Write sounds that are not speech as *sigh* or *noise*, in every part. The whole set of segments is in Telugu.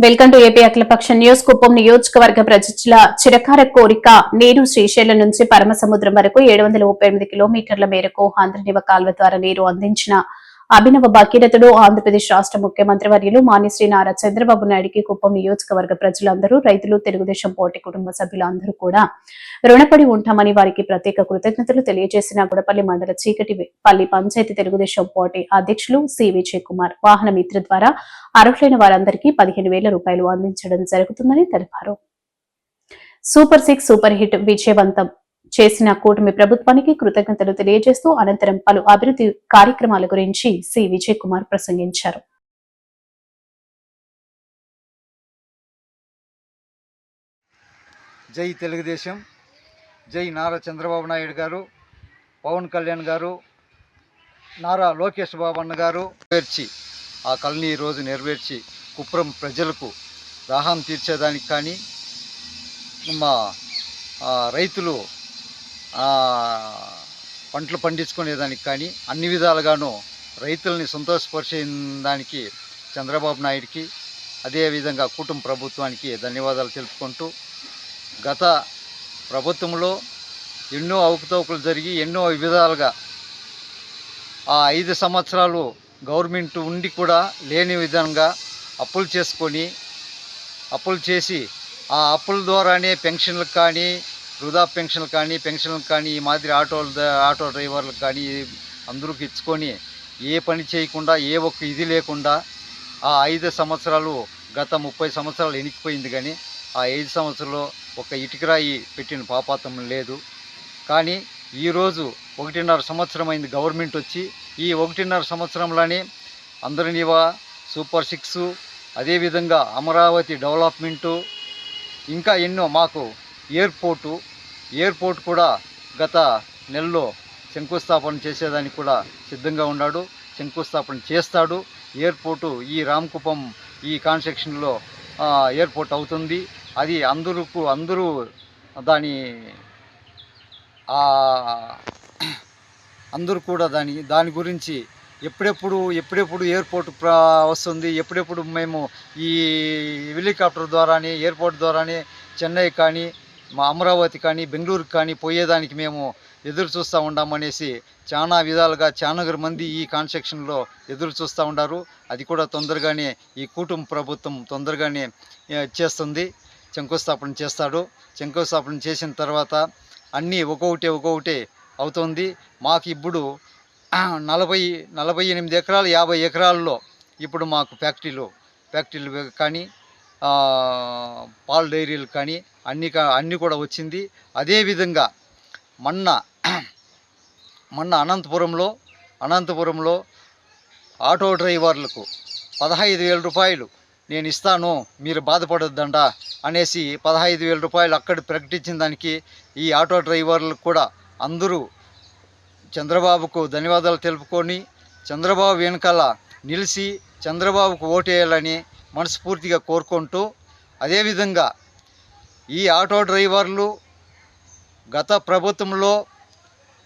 Welcome to AP Akhilapaksha news. Kuppam నియోజకవర్గ ప్రజల చిరకార కోరిక నీరు శ్రీశైలం నుంచి పరమసముద్రం వరకు ఏడు వందల ముప్పై ఎనిమిది కిలోమీటర్ల మేరకు ఆంధ్రనివ కాల్వ ద్వారా నీరు అందించిన అభినవ భగీరథుడు ఆంధ్రప్రదేశ్ రాష్ట్ర ముఖ్యమంత్రి వర్యులు మాన్యశ్రీ నారా చంద్రబాబు నాయుడికి కుప్పం నియోజకవర్గ ప్రజలందరూ రైతులు తెలుగుదేశం పార్టీ కుటుంబ సభ్యులందరూ కూడా రుణపడి ఉంటామని వారికి ప్రత్యేక కృతజ్ఞతలు తెలియజేసిన గుడపల్లి మండల చీకటి పల్లి పంచాయతీ తెలుగుదేశం పార్టీ అధ్యక్షులు సి విజయ్ కుమార్ వాహన మిత్ర ద్వారా అర్హులైన వారందరికీ పదిహేను వేల రూపాయలు అందించడం జరుగుతుందని తెలిపారు. సూపర్ సిక్స్ సూపర్ హిట్ విజయవంతం చేసిన కూటమి ప్రభుత్వానికి కృతజ్ఞతలు తెలియజేస్తూ అనంతరం పలు అభివృద్ధి కార్యక్రమాల గురించి సి. విజయ్ కుమార్ ప్రసంగించారు. జై తెలుగుదేశం జై నారా చంద్రబాబు నాయుడు గారు పవన్ కళ్యాణ్ గారు నారా లోకేష్ బాబు అన్న గారు నెరవేర్చి ఆ కళని ఈరోజు నెరవేర్చి కుప్రం ప్రజలకు దాహం తీర్చేదానికి కానీ మా రైతులు పంటలు పండించుకునేదానికి కానీ అన్ని విధాలుగాను రైతుల్ని సంతోషపరిచే దానికి చంద్రబాబు నాయుడికి అదేవిధంగా కుటుంబ ప్రభుత్వానికి ధన్యవాదాలు తెలుపుకుంటూ గత ప్రభుత్వంలో ఎన్నో అవకతవకలు జరిగి ఎన్నో విధాలుగా ఆ ఐదు సంవత్సరాలు గవర్నమెంట్ ఉండి కూడా లేని విధంగా అప్పులు చేసుకొని అప్పులు చేసి ఆ అప్పుల ద్వారానే పెన్షన్లకు కానీ వృధా పెన్షన్లు కానీ పెన్షన్లు కానీ ఈ మాదిరి ఆటోలు ఆటో డ్రైవర్లకు కానీ అందరికి ఇచ్చుకొని ఏ పని చేయకుండా ఏ ఒక్క ఇది లేకుండా ఆ ఐదు సంవత్సరాలు గత ముప్పై సంవత్సరాలు ఎనికిపోయింది కానీ ఆ ఐదు సంవత్సరాలు ఒక ఇటుకరాయి పెట్టిన పాపాతం లేదు. కానీ ఈరోజు ఒకటిన్నర సంవత్సరం అయింది గవర్నమెంట్ వచ్చి ఈ ఒకటిన్నర సంవత్సరంలోనే అందరినివా సూపర్ సిక్స్ అదేవిధంగా అమరావతి డెవలప్మెంటు ఇంకా ఎన్నో మాకు ఎయిర్పోర్టు ఎయిర్పోర్ట్ కూడా గత నెలలో శంకుస్థాపన చేసేదానికి కూడా సిద్ధంగా ఉన్నాడు శంకుస్థాపన చేస్తాడు. ఎయిర్పోర్టు ఈ రామకుప్పం ఈ కాన్స్ట్రక్షన్లో ఎయిర్పోర్ట్ అవుతుంది. అది అందరూ అందరూ దాని అందరూ కూడా దాని దాని గురించి ఎప్పుడెప్పుడు ఎప్పుడెప్పుడు ఎయిర్పోర్ట్ వస్తుంది ఎప్పుడెప్పుడు మేము ఈ హెలికాప్టర్ ద్వారానే ఎయిర్పోర్ట్ ద్వారానే చెన్నై కానీ మా అమరావతి కానీ బెంగళూరు కానీ పోయేదానికి మేము ఎదురు చూస్తూ ఉన్నామనేసి చాలా విధాలుగా చాలా మంది ఈ కాన్స్ట్రక్షన్లో ఎదురు చూస్తూ ఉన్నారు అది కూడా తొందరగానే ఈ కూటమి ప్రభుత్వం తొందరగానే చేస్తుంది. శంకుస్థాపన చేస్తాడు. శంకుస్థాపన చేసిన తర్వాత అన్నీ ఒక్కొక్కటి ఒక్కొక్కటి అవుతుంది. మాకు ఇప్పుడు నలభై నలభై ఎనిమిది ఎకరాలు యాభై ఎకరాల్లో ఇప్పుడు మాకు ఫ్యాక్టరీలు ఫ్యాక్టరీలు కానీ పాల డైరీలు కానీ అన్ని కా- అన్నీ కూడా వచ్చింది. అదేవిధంగా మొన్న మొన్న అనంతపురంలో అనంతపురంలో ఆటో డ్రైవర్లకు పదహైదు వేల రూపాయలు నేను ఇస్తాను మీరు బాధపడొద్దంట అనేసి పదహైదు వేల రూపాయలు అక్కడ ప్రకటించిన దానికి ఈ ఆటో డ్రైవర్లకు కూడా అందరూ చంద్రబాబుకు ధన్యవాదాలు తెలుపుకొని చంద్రబాబు వెనకాల నిలిచి చంద్రబాబుకు ఓటేయాలని మనస్ఫూర్తిగా కోరుకుంటూ అదేవిధంగా ఈ ఆటో డ్రైవర్లు గత ప్రభుత్వంలో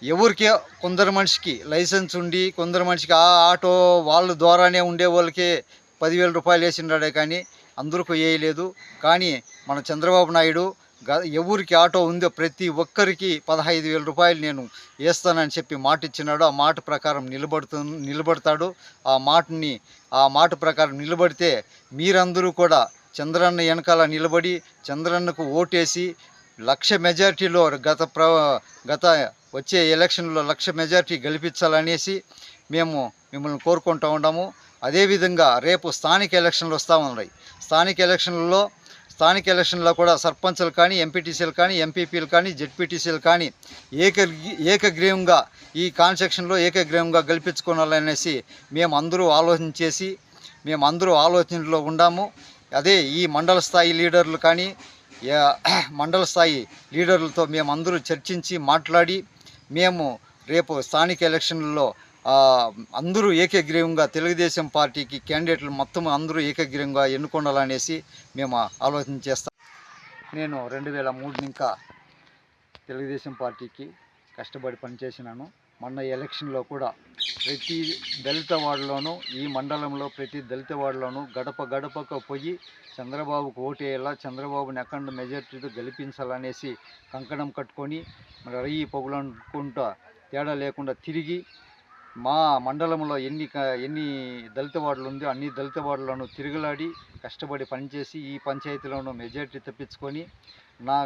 ఎవరికి కొందరు మనిషికి లైసెన్స్ ఉండి కొందరు మనిషికి ఆ ఆటో వాళ్ళ ద్వారానే ఉండే వాళ్ళకే పదివేల రూపాయలు వేసినాడే కానీ అందరికీ వేయలేదు. కానీ మన చంద్రబాబు నాయుడు గ ఎవరికి ఆటో ఉందో ప్రతి ఒక్కరికి పదహైదు వేల రూపాయలు నేను వేస్తానని చెప్పి మాట ఇచ్చినాడు ఆ మాట ప్రకారం నిలబడుతు నిలబడతాడు. ఆ మాటని ఆ మాట ప్రకారం నిలబడితే మీరందరూ కూడా చంద్రన్న వెనకాల నిలబడి చంద్రన్నకు ఓటేసి లక్ష మెజార్టీలో గత ప్ర గత వచ్చే ఎలక్షన్లో లక్ష మెజార్టీ గెలిపించాలనేసి మేము మిమ్మల్ని కోరుకుంటూ ఉన్నాము. అదేవిధంగా రేపు స్థానిక ఎలక్షన్లు వస్తూ ఉన్నాయి. స్థానిక ఎలక్షన్లలో స్థానిక ఎలక్షన్లో కూడా సర్పంచ్లు కానీ ఎంపీటీసీలు కానీ ఎంపీపీలు కానీ జెడ్పీటీసీలు కానీ ఏక ఏకగ్రీవంగా ఈ కాన్సెక్షన్లో ఏకగ్రీవంగా గెలిపించుకోవాలనేసి మేము అందరూ ఆలోచన చేసి మేము అందరూ ఆలోచనలో ఉండాము అదే ఈ మండల స్థాయి లీడర్లు కానీ *clears throat* మండల స్థాయి లీడర్లతో మేము అందరూ చర్చించి మాట్లాడి మేము రేపు స్థానిక ఎలక్షన్లలో అందరూ ఏకగ్రీవంగా తెలుగుదేశం పార్టీకి క్యాండిడేట్లు మొత్తం అందరూ ఏకగ్రీవంగా ఎన్నుకోవాలనేసి మేము ఆలోచన చేస్తాం నేను రెండు వేల మూడు ఇంకా తెలుగుదేశం పార్టీకి కష్టపడి పనిచేసినాను. మొన్న ఎలక్షన్లో కూడా ప్రతి దళిత వార్డులోనూ ఈ మండలంలో ప్రతి దళిత వార్డులోనూ గడప గడపకు పోయి చంద్రబాబుకు ఓటేయాలా చంద్రబాబుని అఖండ మెజార్టీతో గెలిపించాలనేసి కంకణం కట్టుకొని మరి రయ్యి పొగులనుకుంటా తేడా లేకుండా తిరిగి మా మండలంలో ఎన్ని ఎన్ని దళిత వార్డులు ఉందో అన్ని దళిత వార్డులను తిరుగులాడి కష్టపడి పనిచేసి ఈ పంచాయతీలోనూ మెజార్టీ తెప్పించుకొని నా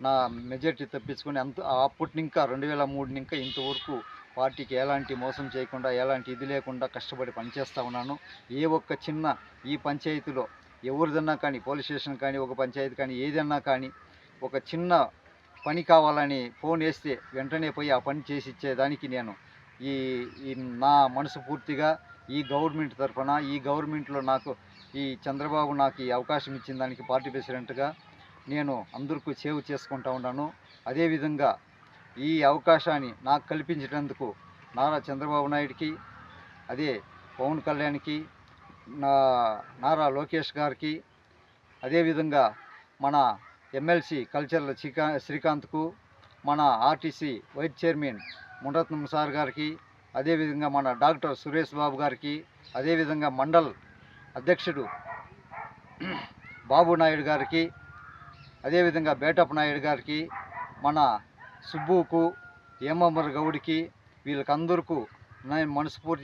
నా మెజార్టీ తప్పించుకుని అంత అప్పటి ఇంకా రెండు వేల మూడు ఇంకా ఇంతవరకు పార్టీకి ఎలాంటి మోసం చేయకుండా ఎలాంటి ఇది లేకుండా కష్టపడి పనిచేస్తూ ఉన్నాను. ఏ ఒక్క చిన్న ఈ పంచాయతీలో ఎవరిదన్నా కానీ పోలీస్ స్టేషన్ కానీ ఒక పంచాయతీ కానీ ఏదన్నా కానీ ఒక చిన్న పని కావాలని ఫోన్ వేస్తే వెంటనే పోయి ఆ పని చేసి ఇచ్చేదానికి నేను ఈ ఈ నా మనసు పూర్తిగా ఈ గవర్నమెంట్ తరఫున ఈ గవర్నమెంట్లో నాకు ఈ చంద్రబాబు నాకు ఈ అవకాశం ఇచ్చిన దానికి పార్టీ ప్రెసిడెంట్గా నేను అందరికీ సేవ్ చేసుకుంటా ఉన్నాను. అదేవిధంగా ఈ అవకాశాన్ని నాకు కల్పించినందుకు నారా చంద్రబాబు నాయుడికి అదే పవన్ కళ్యాణ్కి నా నారా లోకేష్ గారికి అదేవిధంగా మన ఎమ్మెల్సీ కల్చరల్ శ్రీకా శ్రీకాంత్కు మన RTC vice chairman Mundaratnam sir గారికి అదేవిధంగా మన డాక్టర్ సురేష్ బాబు గారికి అదేవిధంగా మండల్ అధ్యక్షుడు బాబు నాయుడు గారికి అదేవిధంగా బేటప్ప నాయుడు గారికి మన సుబ్బుకు ఏమమ్మర్ గౌడికి వీళ్ళకందరికీ నేను మనస్ఫూర్తి